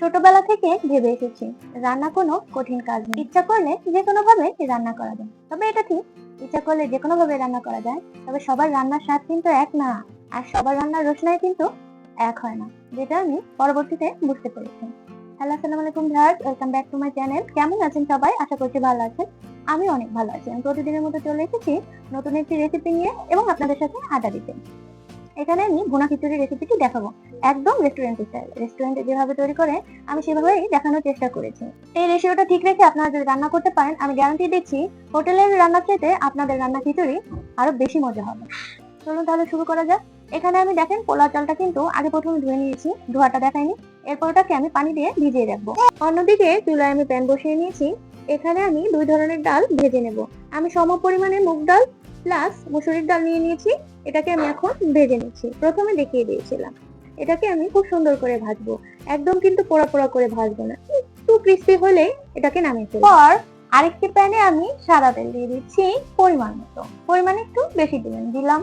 ছোটবেলা থেকে ভেবে এসেছি, রান্না কোনো কঠিন কাজ নেই। ইচ্ছা করলে যে কোনো ভাবে রান্না করা যায়। তবে এটা ঠিক, ইচ্ছা করলে যে কোনো ভাবে রান্না করা যায়। তবে সবার রান্নার স্বাদ কিন্তু এক না, আর সবার রান্নার রসনাই কিন্তু এক হয় না, যেটা আমি পরবর্তীতে বুঝতে পেরেছি। হ্যালো, আসসালামু আলাইকুম viewers, welcome back to my channel. কেমন আছেন সবাই? আশা করছি ভালো আছেন। আমি অনেক ভালো আছি। আমি প্রতিদিনের মতো চলে এসেছি নতুন একটি রেসিপি নিয়ে এবং আপনাদের সাথে আড্ডা দিতে। এখানে আমি ভুনা খিচুড়ি রেসিপিটি দেখাবো। একদম রেস্টুরেন্ট স্টাইল রেস্টুরেন্টে যেভাবে তৈরি করে, আমি সেভাবেই দেখানোর চেষ্টা করেছি। এই রেশিওটা ঠিক রেখে আপনারা যদি রান্না করতে পারেন, আমি গ্যারান্টি দিচ্ছি হোটেলের রান্নার চাইতে আপনাদের রান্না খিচুড়ি আরও বেশি মজা হবে। চলুন তাহলে শুরু করা যাক। এখানে আমি দেখেন পোলাও চালটা কিন্তু আগে প্রথমে ধুয়ে নিয়েছি, ধোয়াটা দেখাইনি। এরপর ওটাকে আমি পানি দিয়ে ভিজিয়ে রাখব। অন্যদিকে চুলায় আমি প্যান বসিয়ে নিয়েছি। এখানে আমি দুই ধরনের ডাল ভেজে নেব। আমি সম পরিমাণে মুগ ডাল প্লাস মুসুরির ডাল নিয়ে নিয়েছি, এটাকে আমি এখন ভেজে নিচ্ছি। প্রথমে দেখিয়ে দিয়েছিলাম। এটাকে আমি খুব সুন্দর করে ভাজবো। একদম কিন্তু পোড়া পোড়া করে ভাজবো না। একটু ক্রিস্পি হলে এটাকে নামিয়ে ফেলব পর আরেকটি প্যানে আমি সাদা তেল দিয়ে দিচ্ছি পরিমাণ মতো। পরিমাণ একটু বেশি দিলেন দিলাম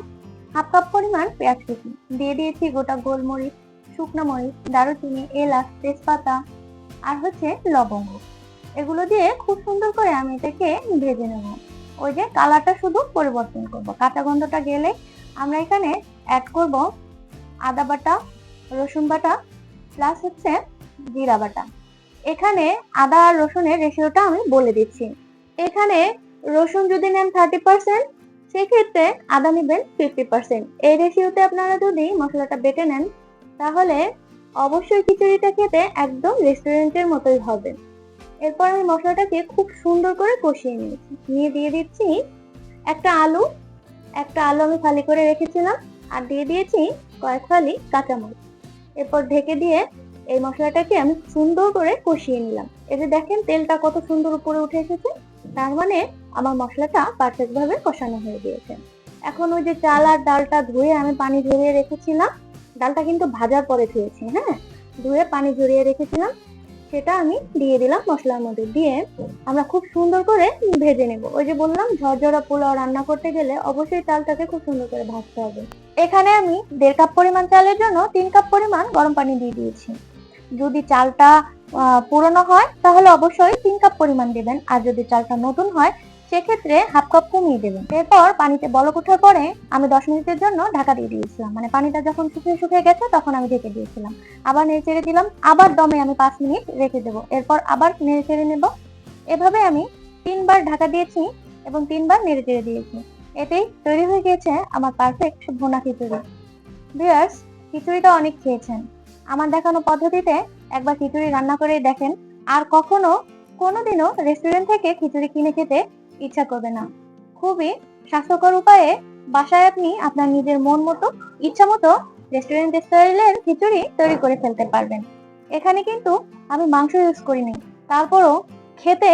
হাফ কাপ পরিমাণ পেঁয়াজ কুচি। দিয়ে দিয়েছি গোটা গোলমরিচ, শুকনো মরিচ, দারুচিনি, এলাচ, তেজপাতা আর হচ্ছে লবঙ্গ। এগুলো দিয়ে খুব সুন্দর করে আমি এটাকে ভেজে নেব। ওই যে কালারটা শুধু পরিবর্তন করব। কাঁচা গন্ধটা গেলে আমরা এখানে অ্যাড করব আদা বাটা, রসুন বাটা প্লাস হচ্ছে জিরা বাটা। এখানে আদা আর রসুনের রেশিওটা আমি বলে দিচ্ছি। এখানে রসুন যদি নেন থার্টি পার্সেন্ট সেক্ষেত্রে আদা নেবেন ফিফটি পার্সেন্ট এই রেশিওতে আপনারা যদি মশলাটা বেটে নেন, তাহলে অবশ্যই খিচুড়িটা খেতে একদম রেস্টুরেন্টের মতোই হবে। এরপর আমি মশলাটাকে খুব সুন্দর করে কষিয়ে নিয়েছি। নিয়ে দিয়ে দিচ্ছি একটা আলু। একটা আলু আমি ফালি করে রেখেছিলাম আর দিয়ে দিয়েছি কয়েক ফালি কাঁচামরিচ। এরপর ঢেকে দিয়ে এই মশলাটাকে আমি সুন্দর করে কষিয়ে নিলাম। এই যে দেখেন তেলটা কত সুন্দর উপরে উঠে এসেছে, তার মানে আমার মশলাটা পারফেক্ট ভাবে কষানো হয়ে গিয়েছে। এখন ওই যে চাল আর ডালটা ধুয়ে আমি পানি ঝরিয়ে রেখেছিলাম। ডালটা কিন্তু ভাজার পরে ধুয়েছি হ্যাঁ? ধুয়ে পানি ঝরিয়ে রেখেছিলাম। সেটা আমি দিয়ে দিলাম মশলার মধ্যে। দিয়ে আমরা খুব সুন্দর করে ভেজে নেব। ওই যে বললাম, ঝরঝরা পোলাও রান্না করতে গেলে অবশ্যই চালটাকে খুব সুন্দর করে ভাজতে হবে। এখানে আমি দেড় কাপ পরিমাণ চালের জন্য তিন কাপ পরিমাণ গরম পানি দিয়ে দিয়েছি। যদি চালটা পুরনো হয়, তাহলে অবশ্যই তিন কাপ পরিমাণ দেবেন। আর যদি চালটা নতুন হয় সেক্ষেত্রে হাফ কাপ কমিয়ে দেবেন। এরপর পানিতে বলক ওঠার পরে আমি দশ মিনিটের জন্য ঢাকা দিয়ে দিয়েছিলাম। মানে পানিটা যখন শুকিয়ে শুকিয়ে গেছে তখন আমি ঢেকে দিয়েছিলাম। আবার নেড়ে চেড়ে দিলাম। আবার দমে আমি পাঁচ মিনিট রেখে দেবো। এরপর আবার নেড়ে চেড়ে নেব। এভাবে আমি তিনবার ঢাকা দিয়েছি এবং তিনবার নেড়ে চেড়ে দিয়েছি। এতেই তৈরি হয়ে গিয়েছে আমার পারফেক্ট ভুনা খিচুড়ি। ভিউয়ার্স, খিচুড়িটা অনেক খেয়েছেন। আমার দেখানো পদ্ধতিতে একবার খিচুড়ি রান্না করে দেখেন। আর কখনো কোনোদিনও রেস্টুরেন্ট থেকে খিচুড়ি কিনে খেতে ইচ্ছা করবে না। খুবই স্বাস্থ্যকর উপায়ে বাসায় আপনি আপনার নিজের মন মতো, ইচ্ছা মতো রেস্টুরেন্ট স্টাইলের খিচুড়ি তৈরি করে ফেলতে পারবেন। এখানে কিন্তু আমি মাংস ইউজ করিনি। তারপরও খেতে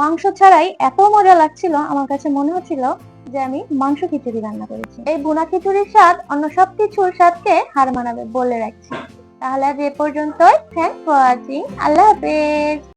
মাংস ছাড়াই এত মজা লাগছিল, আমার কাছে মনে হচ্ছিল যে আমি মাংস খিচুড়ি রান্না করেছি। এই বুনা খিচুড়ির স্বাদ অন্য সব কিছুর স্বাদকে হার মানাবে বলে রাখছি। তাহলে আজ এ পর্যন্তই। থ্যাংক ফর ওয়াচিং আল্লাহ হাফেজ।